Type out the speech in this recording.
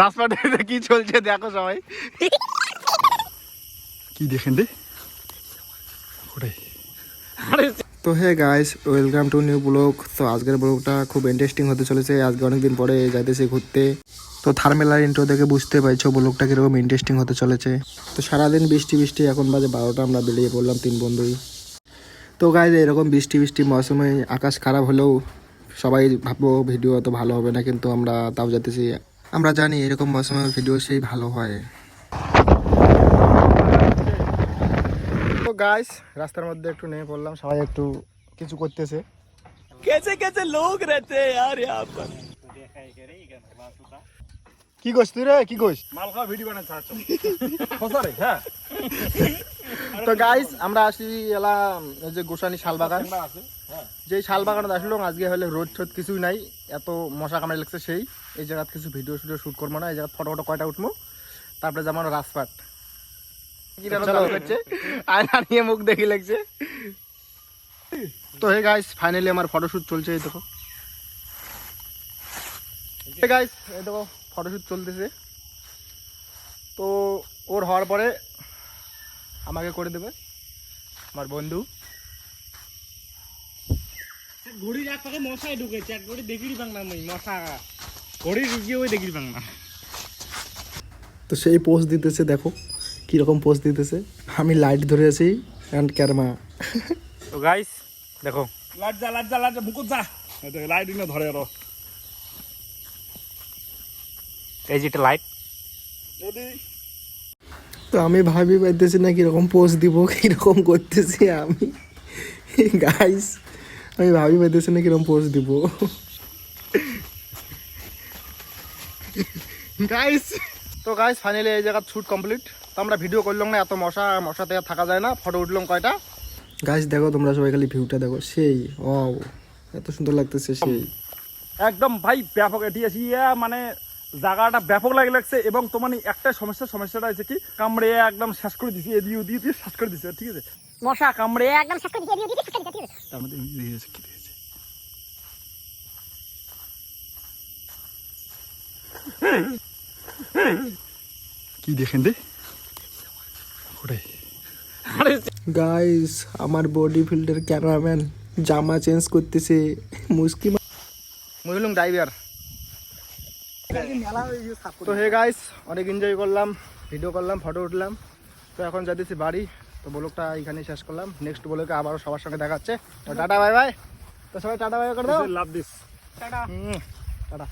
রাস্তাটা কি চলছে দেখো সবাই। কি দেখেন রে? ওটাই তো hey guys welcome to new blog তো আজকের ব্লগটা খুব ইন্টারেস্টিং হতে চলেছে। আজকে অনেকদিন পরে যাইতেছি ঘুরতে। তো থার্মেলার ইন্ট্রো দেখে বুঝতে পারছ ব্লগটা কীরকম ইন্টারেস্টিং হতে চলেছে। তো সারাদিন বৃষ্টি বৃষ্টি এখন বাজে বারোটা আমরা বেরিয়ে পড়লাম তিন বন্ধুই। তো গাইজ এরকম বৃষ্টি বৃষ্টি মৌসুমে আকাশ খারাপ হলেও সবাই ভাববো ভিডিও অত ভালো হবে না কিন্তু আমরা তাও যেতেছি আমরা জানি এরকম মৌসুমের ভিডিও সেই ভালো হয়। তো গাইস রাস্তার মধ্যে একটু নেমে পড়লাম সবাই একটু কিছু করতেছে। কেসে কেসে লোক রেতে আর ইয়ার কি কইছ তুই রে? কি কইছ মালকা ভিডিও বানাতে চাচ্ছ। ফসারে হ্যাঁ। তো গাইস আমরা আসি এলা যে গোসানি শালবাগান আছে। যে শালবাগানে আসলাম আজকে হলে রোদ টোদ কিছুই নাই এত মশা কামড়ে লাগছে সেই। এই জায়গাত কিছু ভিডিও শুডিও শুট করব না এই জায়গায় ফটো ফটো কয়টা উঠবো? তারপরে যেমন রাজপাট। আয়না নিয়ে মুখ দেখি লাগছে। তো হে গাইস ফাইনালি আমার ফটোশুট চলছে এই দেখো। হে গাইস এই দেখো ফটোশুট চলতেছে। তো ওর হওয়ার পরে আমাকে করে দেবে আমার বন্ধু। ঘড়ির এক পাকে মশাই ঢুকেছে এক ঘড়ি দেখিরি বাং না মশা। ঘড়ি ঢুকিয়ে ওই দেখিরি বাং না তো সেই পোস্ট দিতেছে দেখো কীরকম পোস্ট দিতেছে। আমি লাইট ধরে আছি অ্যান্ড ক্যারমা তো গাইস দেখো। লাইট যা লাইট যা লাইট যা মুকুট যা। লাইট ইনে ধরে আরও। এই যেটা লাইট তো আমি ভাবি পাইতেছি না কীরকম পোস্ট দিব কীরকম করতেছি আমি। গাইস আমি ভাবি পাইতেছি না কীরকম পোস্ট দিব। গাইস তো গাইস ফাইনালি এই জায়গা শুট কমপ্লিট তো আমরা ভিডিও করলাম না এত মশা মশাতে থাকা যায় না। ফটো উঠলাম কয়টা? গাইস দেখো তোমরা সবাই খালি ভিউটা দেখো। সেই ও এত সুন্দর লাগতেছে সেই। একদম ভাই ব্যাপক। এটি আছি মানে জায়গাটা ব্যাপক লাগে লাগছে এবং তোমার একটা সমস্যা সমস্যাটা হচ্ছে কি? কামড়ে একদম শেষ করে দিছি এদিকে দিয়ে শেষ করে দিছে ঠিক আছে? মশা কামড়ে। একদম শেষ দিয়ে দিয়ে দিয়ে শেষ দিয়ে তার মধ্যে দিয়েছে কি দিয়েছে? কি দেখেন রে? ওটাই। গাইস আমার বডি ফিল্ডের ক্যামেরাম্যান জামা চেঞ্জ করতেছে মুস্কি মুহিলুম ড্রাইভার তো হে গাইস অনেক এনজয় করলাম ভিডিও করলাম ফটো উঠলাম। তো এখন যাইতেছি বাড়ি। তো ব্লগটা এখানে শেষ করলাম। নেক্সট ব্লগে আবারও সবার সঙ্গে দেখা হচ্ছে তো টাটা বাই বাই তো সবাই টাটা বাই করে দাও। Love this tata. টাটা।